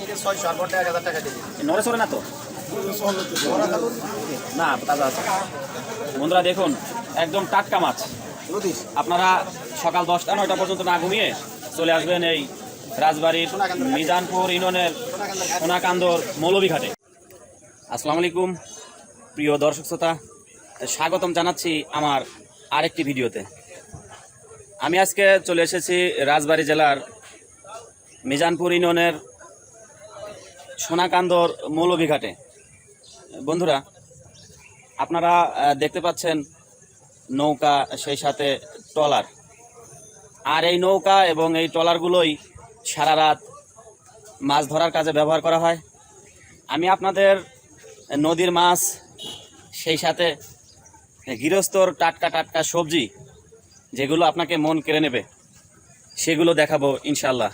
KG ছয়শো আর বড়টা এক হাজার টাকা কেজি। নড়ে চড়ে না তো? না তাজা আছে। বন্ধুরা দেখুন একদম টাটকা মাছ। আপনারা সকাল দশটা নয়টা পর্যন্ত না ঘুমিয়ে চলে আসবেন এই রাজবাড়ির মিজানপুর ইউনিয়নের সোনাকান্দর মৌলভীঘাটে। আসসালামু আলাইকুম প্রিয় দর্শক শ্রোতা। স্বাগতম জানাচ্ছি আমার আরেকটি ভিডিওতে। আমি আজকে চলে এসেছি রাজবাড়ী জেলার মিজানপুর ইউনিয়নের সোনাকান্দর মৌলভীঘাটে বন্ধুরা, আপনারা দেখতে পাচ্ছেন নৌকা, সেই সাথে ট্রলার। আর এই নৌকা এবং এই ট্রলারগুলোই সারা রাত মাছ ধরার কাজে ব্যবহার করা হয়। আমি আপনাদের নদীর মাছ, সেই সাথে গৃহস্থর টাটকা টাটকা সবজি, যেগুলো আপনাকে মন কেড়ে নেবে, সেগুলো দেখাবো ইনশাল্লাহ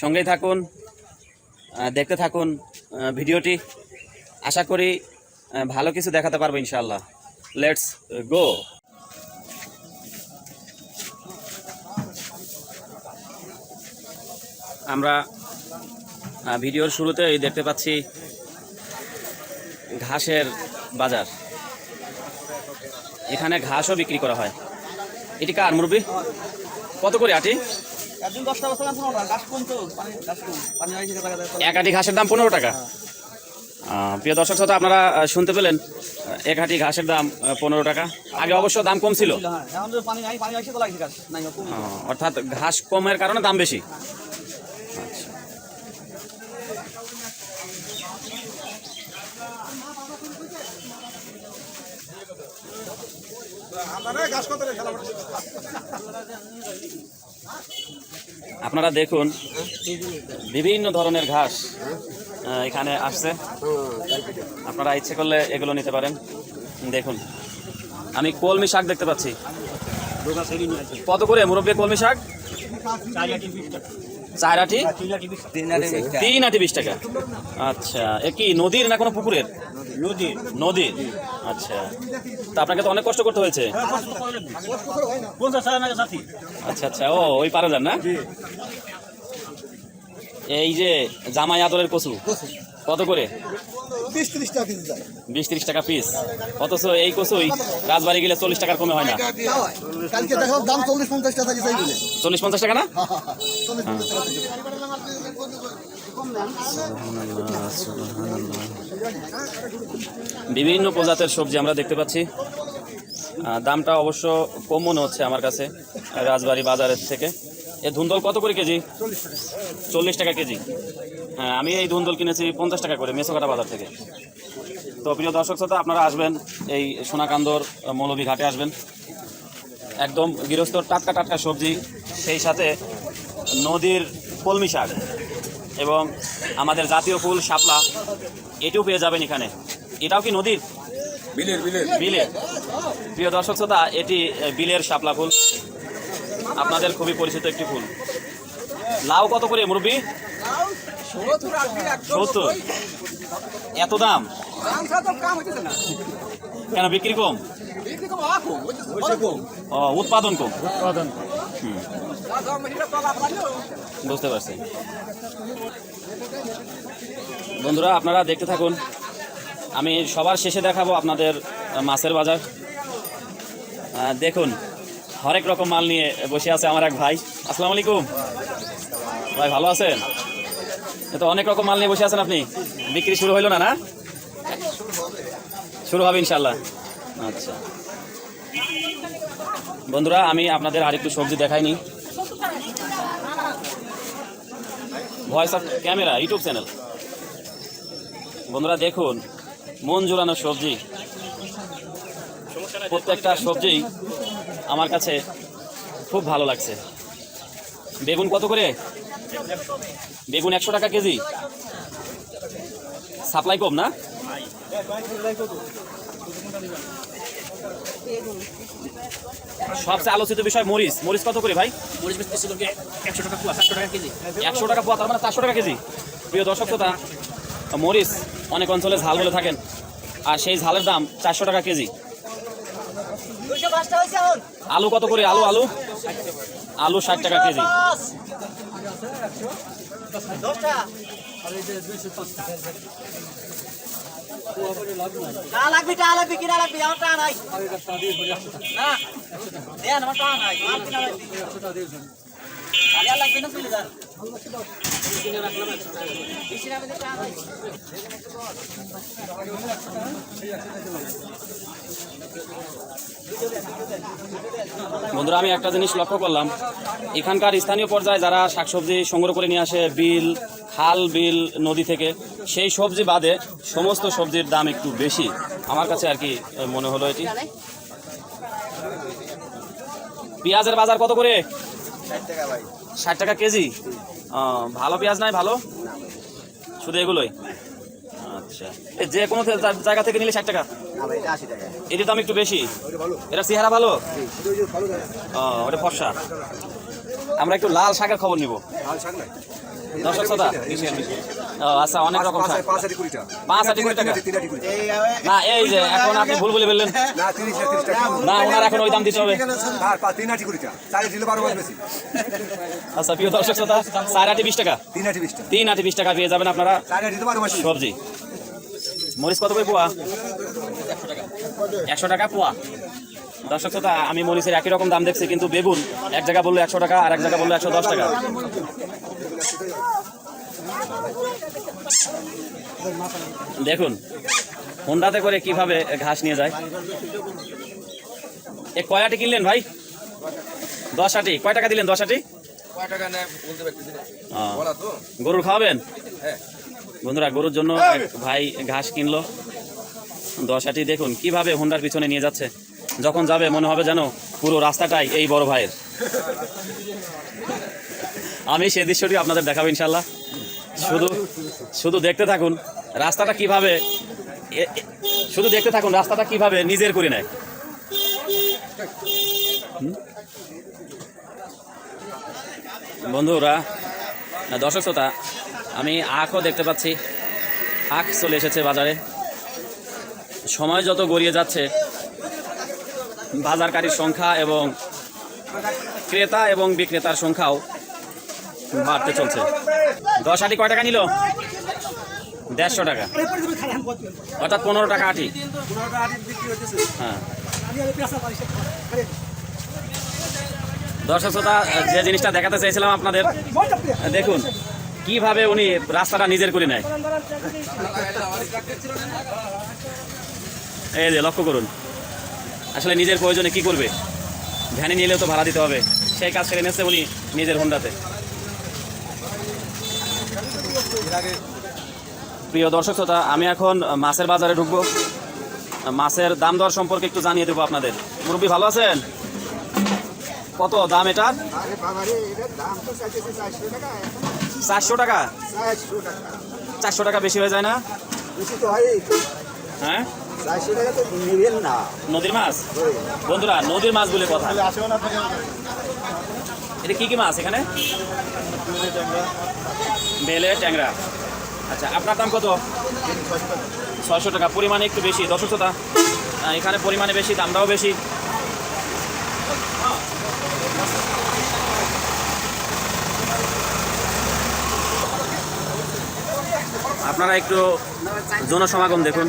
সঙ্গেই থাকুন দেখতে থাকুন ভিডিওটি। আশা করি ভালো কিছু দেখাতে পারব ইনশাল্লাহ লেটস গো আমরা ভিডিওর শুরুতেই দেখতে পাচ্ছি ঘাসের বাজার। এখানে ঘাসও বিক্রি করা হয়। এটি কার মুরব্বী? কত করে আটি? একদিন দশটা বছর পনেরো টাকা। গাছ কম তো পানি গাছ কম। পানি আড়াইশো টাকা দেয় এক আটি ঘাসের দাম পনেরো টাকা? প্রিয় দর্শক শ্রোতা আপনারা শুনতে পেলেন আহ, এক আটি ঘাসের দাম পনেরো টাকা। আগে অবশ্য দাম কম ছিল। হ্যাঁ। অর্থাৎ ঘাস কমের কারণে দাম বেশি। আপনারা দেখুন, বিভিন্ন ধরনের ঘাস এখানে আসছে। আপনারা ইচ্ছে করলে এগুলো নিতে পারেন। দেখুন, আমি কলমি শাক দেখতে পাচ্ছি। কত করে? মুরব্বী কলমি শাক? চার আটি? তিন আটি বিশ টাকা। আচ্ছা এ কি নদীর না কোনো পুকুরের? নদীর আচ্ছা। তা আপনাকে তো অনেক কষ্ট করতে হয়েছে। আচ্ছা আচ্ছা। ও ওই পারে যান না এই যে জামাই আদরের কচু কত করে? বিশ ত্রিশ টাকা পিস অথচ এই কচুই রাজবাড়ি গেলে চল্লিশ টাকার কমে হয় না। চল্লিশ পঞ্চাশ টাকা না চল্লিশ পঞ্চাশ টাকা কেজি বিভিন্ন প্রজাতের সবজি আমরা দেখতে পাচ্ছি। দামটা অবশ্য কম মনে হচ্ছে আমার কাছে, রাজবাড়ি বাজারের থেকে। এই ধুন্দল কত করে কেজি? চল্লিশ টাকা কেজি। হ্যাঁ আমি এই ধুন্দল কিনেছি পঞ্চাশ টাকা করে মেসোকাটা বাজার থেকে। তো প্রিয় দর্শক শ্রোতা, আপনারা আসবেন এই সোনাকান্দর মৌলভী ঘাটে আসবেন। একদম গৃহস্থর টাটকা টাটকা সবজি, সেই সাথে নদীর কলমি শাক। এবং আমাদের জাতীয় ফুল শাপলা এটিও পেয়ে যাবেন এখানে। এটাও কি নদীর? বিলের প্রিয় দর্শক শ্রোতা এটি বিলের শাপলা ফুল। আপনাদের খুবই পরিচিত একটি ফুল। লাউ কত করে মুরব্বী? সত্তর। এত দাম? কেন বিক্রি কম? ও উৎপাদন কম। হুম, বুঝতে পারছি। বন্ধুরা, আপনারা দেখতে থাকুন। আমি সবার শেষে দেখাবো আপনাদের মাছের বাজার। দেখুন, হরেক রকম মাল নিয়ে বসে আছে আমার এক ভাই। আসসালামু আলাইকুম। ভাই, ভালো আছেন? তো অনেক রকম মাল নিয়ে বসে আছেন আপনি। বিক্রি শুরু হইল না না? শুরু হবে ইনশাল্লাহ আচ্ছা। বন্ধুরা, আমি আপনাদের আরেকটু সবজি দেখাইনি। Voice of camera YouTube channel বন্ধুরা, দেখুন, মন জোড়ানো সবজি। প্রত্যেকটা সবজি আমার কাছে খুব ভালো লাগছে। বেগুন কত করে? বেগুন একশো টাকা কেজি। সাপ্লাই কম না? সবচেয়ে আলোচিত বিষয় মরিচ। মরিচ কত করে ভাই? মরিচ বেচতেছি লোকে একশো টাকা পোয়া সাতশো টাকা কেজি? একশো টাকা পোয়া তার মানে চারশো টাকা কেজি। প্রিয় দর্শক শ্রোতা মরিচ অনেক অঞ্চলে ঝাল বলে থাকেন আর সেই ঝালের দাম চারশো টাকা কেজি। আলু কত করে? আলু আলু? আলু ষাট টাকা কেজি। লাগবে লাগবে কিনা লাগবে আমার টা নাই। না বন্ধুরা আমি একটা জিনিস লক্ষ্য করলাম এখানকার স্থানীয় পর্যায়ে যারা শাকসবজি সংগ্রহ করে নিয়ে আসে বিল খাল বিল নদী থেকে সেই সবজি বাদে সমস্ত সবজির দাম একটু বেশি আমার কাছে আর কি মনে হলো এটি পেঁয়াজের বাজার কত করে? ষাট টাকা কেজি? ভালো পেঁয়াজ নাই? ভালো? শুধু এগুলোই? আচ্ছা। যে কোনো জায়গা থেকে নিলে ষাট টাকা? এটির দাম একটু বেশি? এটা চেহারা ভালো? ওটা ফর্সা। আমরা একটু লাল শাকের খবর নিব। দর্শক শ্রোতা ও, আচ্ছা অনেক রকম শাক। পাঁচ আটি কুড়ি টাকা। না এই যে এখন আপনি ভুল বলে ফেললেন। না ওনার এখন ওই দাম দিতে হবে। আচ্ছা প্রিয় দর্শক শ্রোতা চার আটি বিশ টাকা। তিন আটি বিশ টাকা। পেয়ে যাবেন আপনারা। সবজি। মরিচ কত করে পোয়া? একশো টাকা। পোয়া দর্শক শ্রোতা আমি মরিচের একই রকম দাম দেখছি কিন্তু বেগুন এক জায়গা বলল একশো টাকা আর এক জায়গা বলল একশো দশ টাকা। দেখুন হোন্ডাতে করে কীভাবে ঘাস নিয়ে যায়? এ কয় আটি কিনলেন ভাই? দশ আটি কয় টাকা দিলেন দশ আটি গরুর খাওয়াবেন? বন্ধুরা গরুর জন্য এক ভাই ঘাস কিনলো। দশ আটি দেখুন কীভাবে হোন্ডার পিছনে নিয়ে যাচ্ছে। যখন যাবে, মনে হবে যেন পুরো রাস্তাটাই এই বড় ভাইয়ের। আমি সেই দৃশ্যটি আপনাদের দেখাবো ইনশাল্লাহ শুধু শুধু দেখতে থাকুন, রাস্তাটা কীভাবে শুধু দেখতে থাকুন, রাস্তাটা কীভাবে নিজের করে নেয়। বন্ধুরা দর্শক শ্রোতা, আমি আখও দেখতে পাচ্ছি। আখ চলে এসেছে বাজারে। সময় যত গড়িয়ে যাচ্ছে বাজারকারীর সংখ্যা এবং ক্রেতা এবং বিক্রেতার সংখ্যাও বাড়তে চলছে। দশ আটি কয় টাকা নিল? দেড়শো টাকা। অর্থাৎ পনেরো টাকা আটি। হ্যাঁ। দর্শক শ্রোতা, যে জিনিসটা দেখাতে চাইছিলাম আপনাদের, দেখুন, কীভাবে উনি রাস্তাটা নিজের করে নেয়। এই যে, লক্ষ্য করুন। আসলে নিজের প্রয়োজনে কি করবে? ভ্যানে নিলেও তো ভাড়া দিতে হবে। সেই কাজ সেরে নিচ্ছে উনি নিজের হোন্ডাতে প্রিয় দর্শক শ্রোতা, আমি এখন মাছের বাজারে ঢুকবো। মাছের দাম দর সম্পর্কে একটু জানিয়ে দেবো আপনাদের। মুরব্বী ভালো আছেন? কত দাম এটার? চারশো টাকা। চারশো টাকা বেশি হয়ে যায় না? হ্যাঁ? নদীর মাছ? বন্ধুরা নদীর মাছ বলে কথা। এটা কি কি মাছ এখানে? বেলে ট্যাংরা। আচ্ছা আপনার দাম কত? ছয়শো টাকা। পরিমাণে একটু বেশি দশশোটা এখানে পরিমাণে বেশি দামটাও বেশি। আপনারা একটু জনসমাগম দেখুন।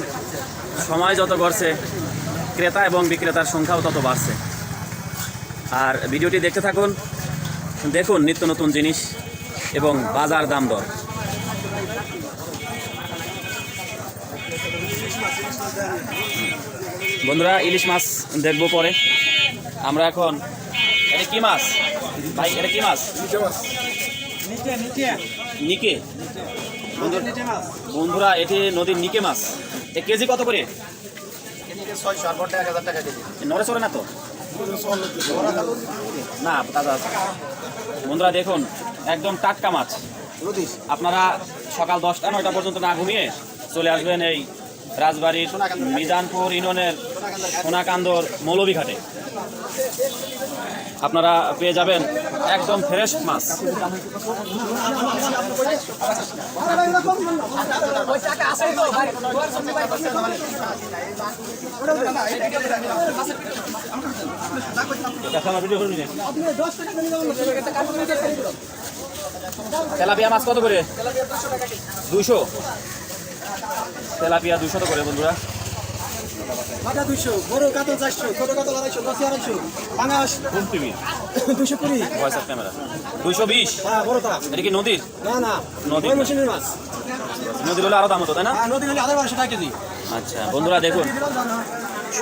সময় যত গড়ছে ক্রেতা এবং বিক্রেতার সংখ্যাও তত বাড়ছে। আর ভিডিওটি দেখতে থাকুন দেখুন নিত্য নতুন জিনিস এবং বাজার দাম দর। বন্ধুরা ইলিশ মাছ দেখব পরে। আমরা এখন এটা কি মাছ? ভাই এটা কি মাছ? নিকে? বন্ধুরা এটি নদীর নিকে মাছ। কেজি কত করে? নড়ে চড়ে না তো? না বন্ধুরা দেখুন একদম টাটকা মাছ। আপনারা সকাল দশটা নয়টা পর্যন্ত না ঘুমিয়ে চলে আসবেন এই রাজবাড়ির মিজানপুর ইউনিয়নের সোনাকান্দর মৌলভীঘাটে। আপনারা পেয়ে যাবেন একদম ফ্রেশ মাছ? তেলাপিয়া মাছ কত করে? দুশো তেলাপিয়া দুশো তো করে বন্ধুরা। মাথা দুইশো বড় কাতল চারশো ছোট কাতল আড়াইশো দশ আড়াইশো পাঙাশ দুশো কুড়ি। ভয়েস অফ ক্যামেরা বিশ। হ্যাঁ বড়টা এটা কি নদীর? না না। নদী। মেশিনের মাছ। নদীর হলে আরও দাম হতো তাই না? হ্যাঁ নদী হলে আধা বারোশো টাকা কেজি। আচ্ছা বন্ধুরা দেখুন।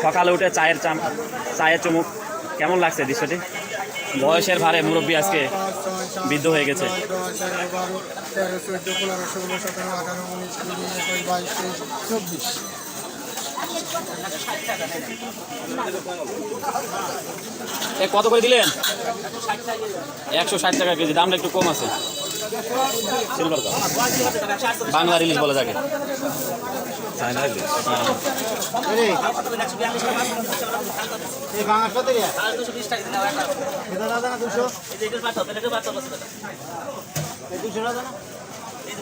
সকালে উঠে চায়ের চাম চায়ের চুমুক। কেমন লাগছে দৃশ্যটি? বয়সের ভারে মুরব্বী আজকে বৃদ্ধ হয়ে গেছে। কত করে দিলেন? একশো ষাট টাকা কেজি, দামটা একটু কম আছে। সিলভার কাপ বাংলা রিলিজ বলে থাকে।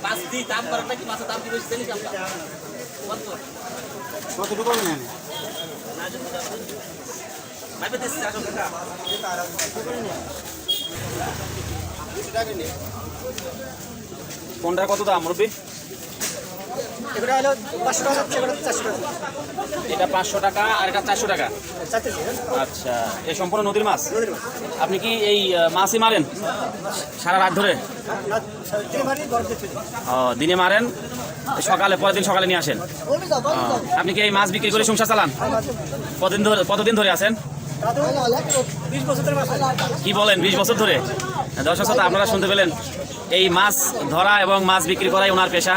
মাছ দি দাম করেন নাকি মাছের দাম। কি বেশি জানিস আমরা কত কতটুকু নেন ভাইবে কোনটার কত দাম মুরব্বী? এগুলো হলো পাঁচশো টাকা চারশো টাকা। এটা পাঁচশো টাকা আর এটা চারশো টাকা? আচ্ছা এই সম্পূর্ণ নদীর মাছ? আপনি কি এই মাছই মারেন? সারা রাত ধরে? ও, দিনে মারেন সকালে পরের দিন সকালে নিয়ে আসেন? আপনি কি এই মাছ বিক্রি করে সংসার চালান? কতদিন ধরে কতদিন ধরে আছেন? বছর কি বলেন বিশ বছর ধরে? দর্শক শ্রোতা আপনারা শুনতে পেলেন এই মাছ ধরা এবং মাছ বিক্রি করাই ওনার পেশা।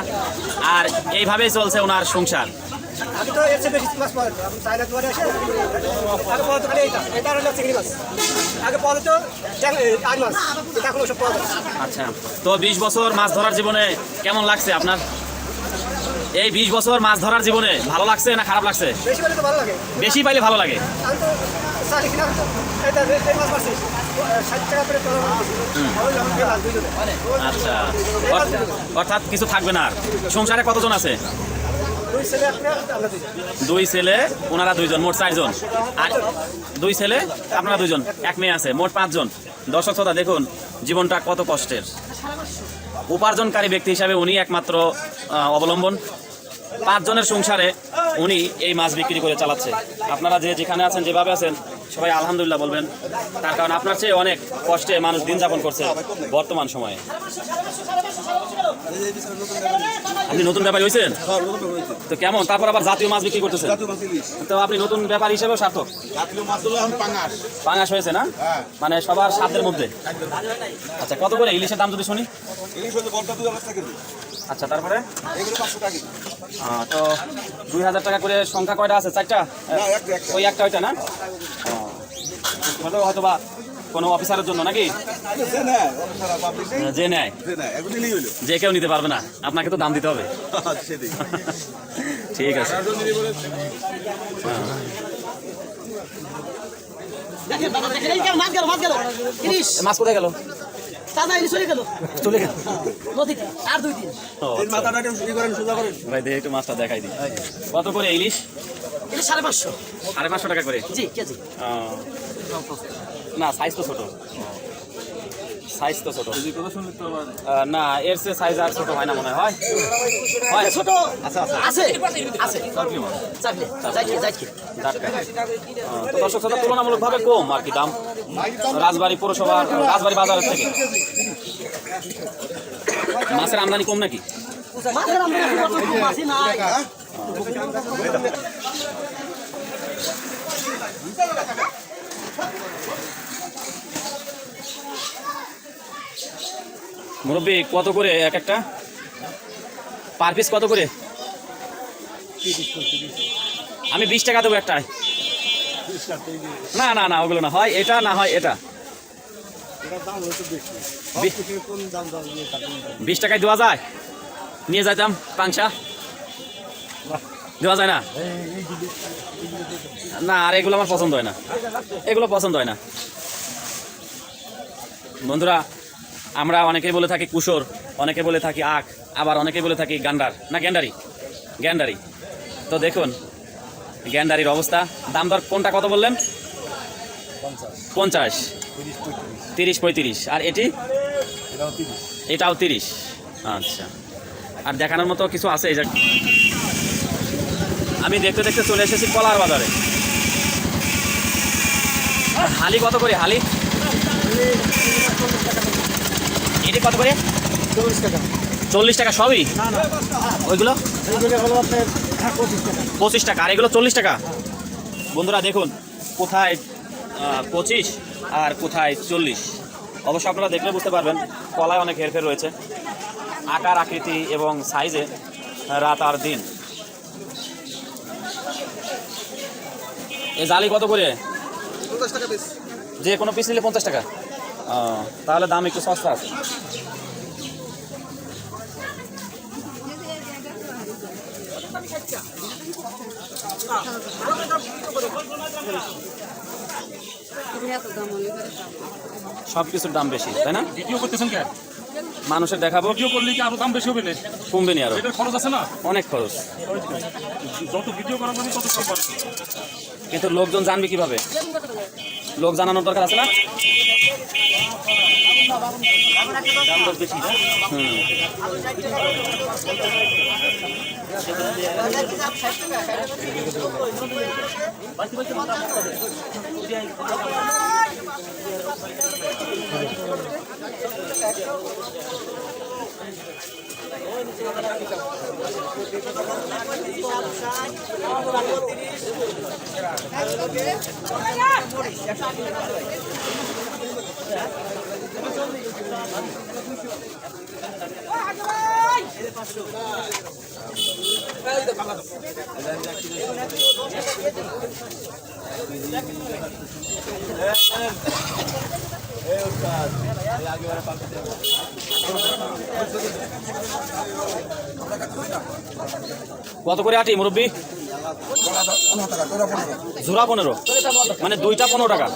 আর এইভাবেই চলছে ওনার সংসার। আচ্ছা। তো বিশ বছর মাছ ধরার জীবনে কেমন লাগছে আপনার? এই বিশ বছর মাছ ধরার জীবনে ভালো লাগছে না খারাপ লাগছে? বেশি পাইলে ভালো লাগে। আচ্ছা। অর্থাৎ কিছু থাকবে না সংসারে কতজন আছে? দুই ছেলে, ওনারা দুইজন, মোট চারজন। আর দুই ছেলে, আপনারা দুইজন, এক মেয়ে আছে, মোট পাঁচজন। দর্শক শ্রোতা, দেখুন, জীবনটা কত কষ্টের। উপার্জনকারী ব্যক্তি হিসাবে উনি একমাত্র অবলম্বন। পাঁচজনের সংসারে উনি এই মাছ বিক্রি করে চালাচ্ছে। আপনারা যে যেখানে আছেন, যেভাবে আছেন সবাই আলহামদুলিল্লাহ বলবেন। তার কারণ আপনার চেয়ে অনেক কষ্টে মানুষ দিন যাপন করছে বর্তমান সময়ে। আপনি নতুন ব্যাপারী হয়েছেন? তো কেমন? তারপর আবার জাতীয় মাছ বিক্রি করতেছেন? তো আপনি নতুন ব্যাপার হিসেবেও সার্থক? পাঙাশ। হয়েছে না? মানে সবার সাধ্যের মধ্যে? আচ্ছা কত করে? ইলিশের দাম যদি শুনি। আচ্ছা তারপরে? তো দুই হাজার টাকা করে সংখ্যা কয়টা আছে? চারটা? ওই একটা ওইটা না? ও, হয়তো বা কোনো অফিসারের জন্য নাকি? যে নেয়। যে কেউ নিতে পারবে না। আপনাকে তো দাম দিতে হবে। ঠিক আছে। দেখেন বাবা দেখেন এই গেল মাছ গেল মাছ গেল? ইলিশ মাছ কোথায় গেল চলে গেল। চলে গেল। নদীতে আর দুই দিন। ও, আচ্ছা। ভাই একটু মাছটা দেখাই দিই। কত করে ইলিশ? ইলিশ সাড়ে পাঁচশো। সাড়ে পাঁচশো টাকা করে? জি কেজি। না সাইজ তো ছোট। সাইজ তো ছোট। না এর চেয়ে সাইজ আর ছোট হয় না মনে হয়। হয়? ছোট। আছে। আছে। আছে। আহ, তো দর্শক শ্রোতা তুলনামূলকভাবে কম আর কি দাম। রাজবাড়ি পৌরসভার রাজবাড়ি বাজারের থেকে। মাছের আমদানি কম নাকি? মাছের নাই। মুরব্বী কত করে এক একটা? পার পিস কত করে? আমি বিশ টাকা দেবো একটায়। না না না ওগুলো না। হয় এটা না হয় এটা। বিশ টাকায় দেওয়া যায়? নিয়ে যাইতাম পাংশা। দেওয়া যায় না? না আর এগুলো আমার পছন্দ হয় না। এগুলো পছন্দ হয় না। বন্ধুরা আমরা অনেকেই বলে থাকি কুসর অনেকে বলে থাকি আখ আবার অনেকে বলে থাকি গান্ডার। না গ্যান্ডারি? গ্যান্ডারি। তো দেখুন গ্যান্ডারির অবস্থা। দাম দর কোনটা কত বললেন? পঞ্চাশ। তিরিশ পঁয়ত্রিশ। আর এটি? এটাও তিরিশ। আচ্ছা। আর দেখানোর মতো কিছু আছে এই আমি দেখতে দেখতে চলে এসেছি কলার বাজারে। হালি কত করে হালি? এটি কত করে? চল্লিশ টাকা। চল্লিশ টাকা সবই? ওইগুলো? পঁচিশ টাকা। আর এগুলো চল্লিশ টাকা? বন্ধুরা দেখুন কোথায় পঁচিশ আর কোথায় চল্লিশ? অবশ্য আপনারা দেখলে বুঝতে পারবেন কলায় অনেক হেরফের রয়েছে। আকার আকৃতি এবং সাইজে রাত আর দিন। এ জালি কত করে? পঞ্চাশ টাকা পিস যে কোনো পিস নিলে পঞ্চাশ টাকা। ও, তাহলে দাম একটু সস্তা আছে। সব কিছুর দাম বেশি তাই না? ভিডিও করতেছেন কেন মানুষের দেখাবো। ভিডিও করলে কি আরও দাম বেশি হবে না? কমবে না আরও। এটা খরচ আছে না? অনেক খরচ। যত ভিডিও করা মানে তত খরচ পাচ্ছে কিন্তু লোকজন জানবে কীভাবে? লোক জানানোর দরকার আছে না? বেশি হুম কত করে আটি মুরব্বী? জোড়া পনেরো? মানে দুইটা পনেরো টাকা?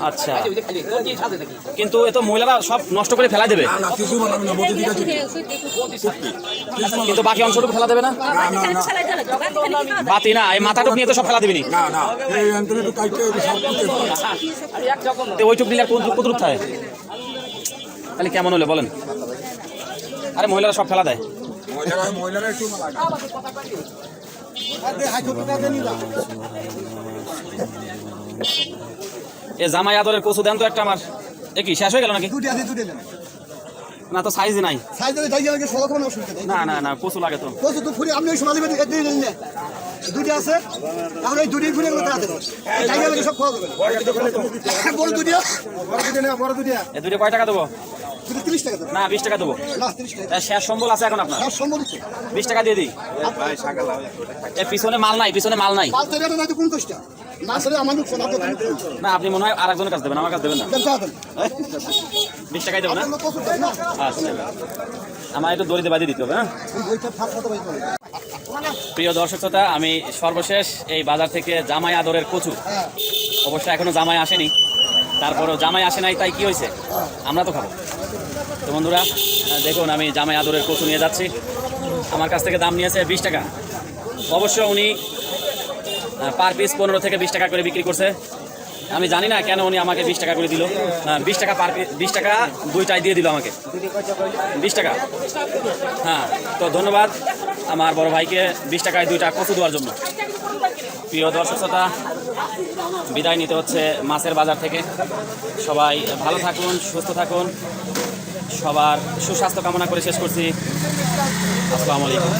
আচ্ছা। কিন্তু এ তো মহিলারা সব নষ্ট করে ফেলা দেবে? কিন্তু বাকি অংশটুকু ফেলা দেবে না? বাতি না, এই মাথাটুক নিয়ে তো সব ফেলা দেবেনি তো ওইটুক কত- কতটুক থাকে? তাহলে কেমন হলে বলেন? আরে মহিলারা সব ফেলা দেয়। এ জামাই আদরের কচু দেন তো একটা আমার। এ কি শেষ হয়ে গেল নাকি? না তো সাইজ নাই। সাইজ ধরে তাই আমাকে ষোলো অসুবিধা না না না কচু লাগে তো। কত তো ফুরি আপনি দেবেন এক দিন দুটি আছে এখন এই দুটি ফুরি তাই আমাকে সব খাওয়া দেবেন বড় দুটি বড় দুটি না বড় দুটি এ দুটো কয় টাকা দেবো? তিরিশ টাকা না বিশ টাকা দেবো। না তিরিশ টাকা। এ শেষ সম্বল আছে এখন আপনার? সব সম্ভব হচ্ছে বিশ টাকা দিয়ে দিই। পিছনে মাল নাই পিছনে মাল নাই। না তো পঞ্চাশটা না আসলে আমার লোক শোনা তো না আপনি মনে হয় আর একজনের কাছে দেবেন আমার কাছে দেবেন না? বিশ টাকাই দেবো না? আচ্ছা। আমার একটু দড়িতে দিতে হবে হ্যাঁ? পাইতে হবে। প্রিয় দর্শক শ্রোতা আমি সর্বশেষ এই বাজার থেকে জামাই আদরের কচু। অবশ্য এখনও জামাই আসেনি। তারপরও জামাই আসে নাই তাই কি হয়েছে? আমরা তো খাব। তো বন্ধুরা দেখুন, আমি জামাই আদরের কচু নিয়ে যাচ্ছি। আমার কাছ থেকে দাম নিয়েছে বিশ টাকা। অবশ্য উনি পার পিস পনেরো থেকে বিশ টাকা করে বিক্রি করছে। আমি জানি না কেন উনি আমাকে বিশ টাকা করে দিল। বিশ টাকা পার বিশ টাকা দুইটাই দিয়ে দিল আমাকে। বিশ টাকা। হ্যাঁ তো ধন্যবাদ আমার বড় ভাইকে বিশ টাকায় দুইটা কচু দেওয়ার জন্য। প্রিয় দর্শক শ্রোতা, বিদায় নিতে হচ্ছে মাছের বাজার থেকে। সবাই ভালো থাকুন, সুস্থ থাকুন। সবার সুস্বাস্থ্য কামনা করে শেষ করছি। আসসালামু আলাইকুম।